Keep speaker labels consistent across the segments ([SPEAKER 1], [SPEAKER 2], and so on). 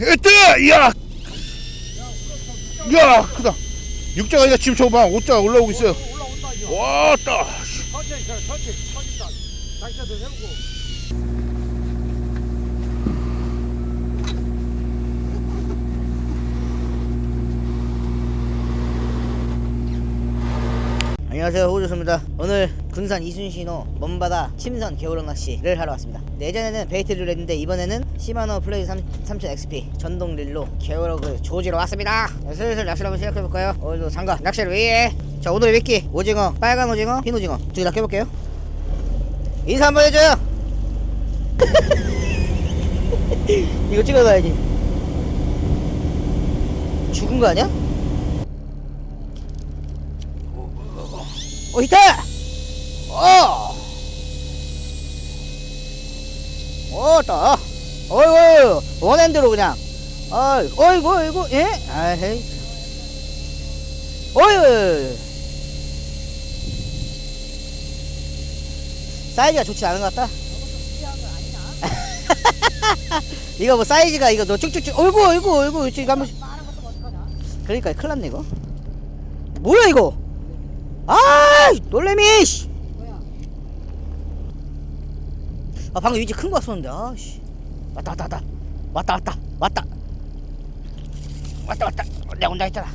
[SPEAKER 1] 에뜨! 야! 야, 크다. 육자가 이제 지금 저봐 오자가 올라오고 있어요.
[SPEAKER 2] 올라온다.
[SPEAKER 1] 왔다.
[SPEAKER 2] 천천히 쳐, 천천히 쳐진다. 당신도 세우고.
[SPEAKER 3] 안녕하세요 호주수입니다 오늘 군산 이순신호 먼바다 침선 겨울왕 낚시를 하러 왔습니다. 예전에는 베이트를 했는데 이번에는 시마노 플레이 3, 3000 XP 전동 릴로 겨울왕을 조지러 왔습니다. 네, 슬슬 낚시를 한번 시작해볼까요? 오늘도 장갑 낚시를 위해. 자 오늘의 미끼 오징어 빨간 오징어 흰 오징어 두개다 껴볼게요. 인사 한번 해줘요. 이거 찍어놔야지. 죽은 거 아니야? 어 있다! 어! 어따. 어이구 원핸드로 그냥. 어이 어이구 어이구. 예? 아헤이. 어이. 사이즈가 좋지 않은 것 같다? 이거 뭐 사이즈가 이거 너 쭉쭉쭉. 어이구 어이구 어이구. 지금 한번 그러니까 큰일 났네 이거. 뭐야 이거? 아 놀래미 씨. 아 방금 위치 큰거 같았는데 아씨 왔다 왔다 왔다 왔다 왔다 왔다 왔다 왔다 내가 혼자 있잖아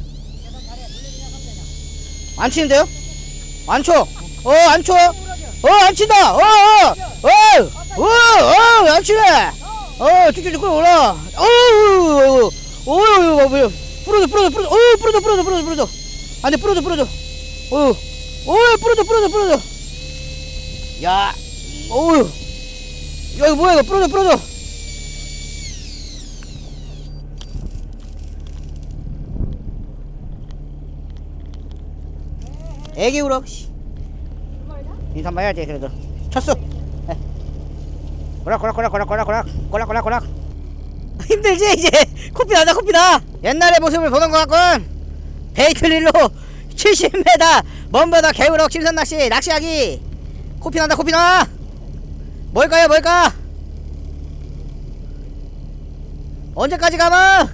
[SPEAKER 3] 안 치는데요? 안 쳐. 어, 안 쳐. 어, 안 친다. 어, 어, 어, 어, 어, 안 치네. 어, 쭉쭉쭉 끌어올라. 어, 어, 어, 어, 어, 뭐야. 부러져, 부러져, 부러져. 어, 부러져, 부러져, 부러져, 부러져. 안 돼, 부러져, 부러져. 어, 어, 부러져, 부러져, 부러져. 야, 어우. 야, 이거 뭐야, 이거 부러져, 부러져. 애기 우럭, 씨. 인사 한번 해야지, 그래도. 쳤어. 에. 꼬락꼬락꼬락꼬락꼬락꼬락. 꼬락꼬락꼬락. 힘들지, 이제. 코피 나다, 코피 나. 옛날의 모습을 보는 것 같군. 베이클릴로 70m 먼 바다 개우럭 침선 낚시 낚시하기 코피 난다 코피 나 뭘까요 뭘까? 언제까지 가마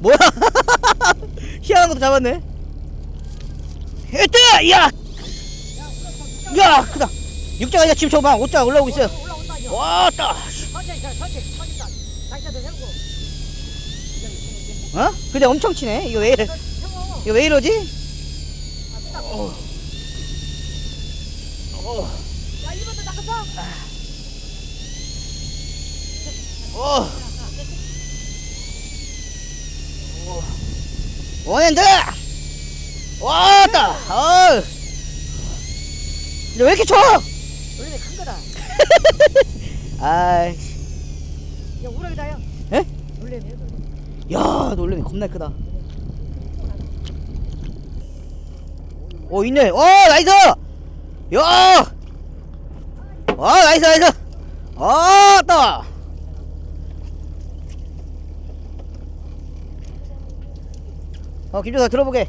[SPEAKER 3] 뭐야? 희한한 것도 잡았네. 으뜨! 야! 야 크다. 육자가 이제 지금 저방 오자 올라오고 있어요. 왔다. 어? 근데 엄청 치네. 이거 왜 이래? 이거 왜 이러지?
[SPEAKER 2] 어. 어. 어. 1번도 나가봐.
[SPEAKER 3] 오. 원핸드. 왔다. 어. 왜 이렇게 쳐?
[SPEAKER 2] 원래 큰 거다.
[SPEAKER 3] 아이.
[SPEAKER 2] 야 우럭이다 야.
[SPEAKER 3] 에?
[SPEAKER 2] 놀래네.
[SPEAKER 3] 야 놀래미 겁나 크다. 오 있네. 오 나이스. 야. 와, 나이스, 나이스! 아, 따! 어, 김조사 들어보게.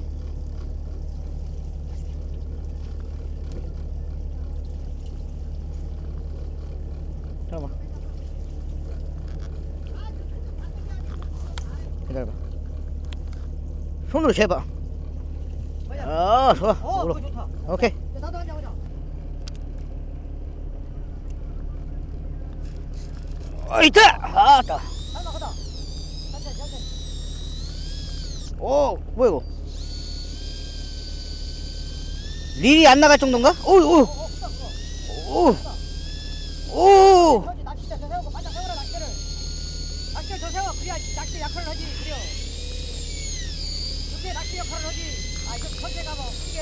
[SPEAKER 3] 잠깐만. 기다려봐. 손으로 재봐. 아, 좋아.
[SPEAKER 2] 어.
[SPEAKER 3] 오케이.
[SPEAKER 2] 야, 나도 한장 하자.
[SPEAKER 3] 어, 있다! 아, 따.
[SPEAKER 2] 잘 나가다. 천천히 천천히.
[SPEAKER 3] 오, 뭐야, 이거? 릴이 안 나갈 정도인가? 오, 오. 오, 오.
[SPEAKER 2] 천천히 낚싯대 더 세우고 바짝 세워라 낚싯대를. 낚싯대 더 세워. 그래야 낚싯대 역할을 하지. 그래요. 그게 낚시 역할을 하지. 아 이거 천천히 가봐. 이게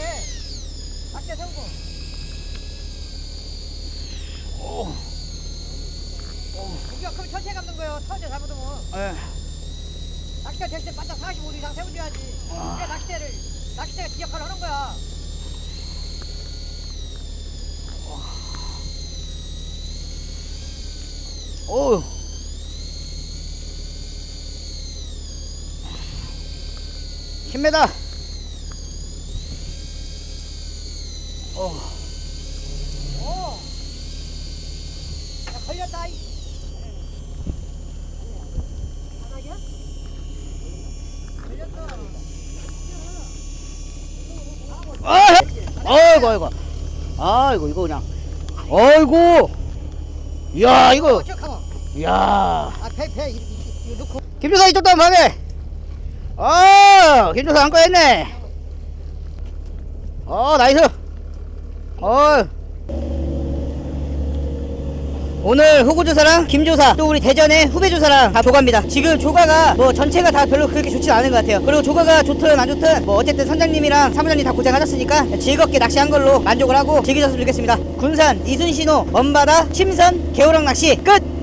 [SPEAKER 2] 낚싯대 세우고. 우 리가 그럼 천천히 감는 거예요. 천천히 잘못하면.
[SPEAKER 3] 에,
[SPEAKER 2] 낚싯대 대신에 바짝 45도 이상 세워줘야지. 그래 낚싯대를 낚싯대가 지 역할을 하는 거야.
[SPEAKER 3] 오. 힘내다. 어.
[SPEAKER 2] 오. 야 걸렸다. 이.
[SPEAKER 3] 아이고 아이고. 아이고 이거 그냥. 아이고. 이야 이거.
[SPEAKER 2] 저 가만.
[SPEAKER 3] 이야.
[SPEAKER 2] 아, 배, 배, 이거, 넣고.
[SPEAKER 3] 김조사 이쪽도 한번 하게. 아 김조사 한거 했네. 어 나이스. 어 오늘 후보조사랑 김 조사 또 우리 대전의 후배 조사랑 다 조가입니다. 지금 조가가 뭐 전체가 다 별로 그렇게 좋진 않은 것 같아요. 그리고 조가가 좋든 안 좋든 뭐 어쨌든 선장님이랑 사무장님 다 고생하셨으니까 즐겁게 낚시한 걸로 만족을 하고 즐기셨으면 좋겠습니다. 군산 이순신호 먼바다 침선 개호랑 낚시 끝